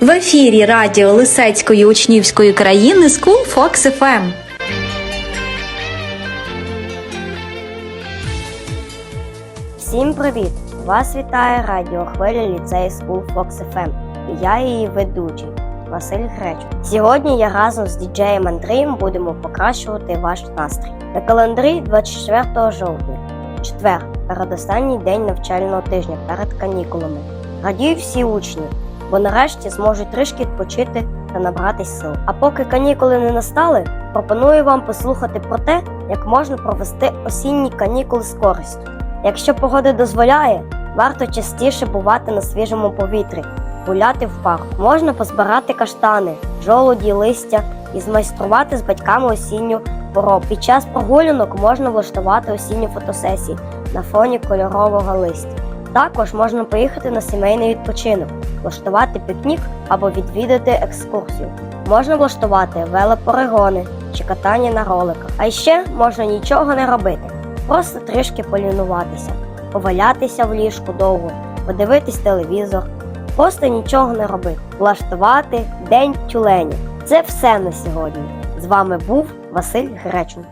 В ефірі радіо Лисецької учнівської країни School Fox FM. Всім привіт! Вас вітає радіохвиля ліцею School Fox FM і я її ведучий Василь Греч. Сьогодні я разом з діджеєм Андрієм будемо покращувати ваш настрій. На календарі 24 жовтня, четвер, передостанній день навчального тижня перед канікулами. Радіють всі учні, бо нарешті зможуть трішки відпочити та набратись сил. А поки канікули не настали, пропоную вам послухати про те, як можна провести осінні канікули з користю. Якщо погода дозволяє, варто частіше бувати на свіжому повітрі, гуляти в парку. Можна позбирати каштани, жолуді, листя і змайструвати з батьками осінню поробку. Під час прогулянок можна влаштувати осінню фотосесії на фоні кольорового листя. Також можна поїхати на сімейний відпочинок, влаштувати пікнік або відвідати екскурсію. Можна влаштувати велоперегони чи катання на роликах. А ще можна нічого не робити просто трішки полінуватися, повалятися в ліжку довго, подивитись телевізор, просто нічого не робити, влаштувати день тюленів. Це все на сьогодні. З вами був Василь Гречун.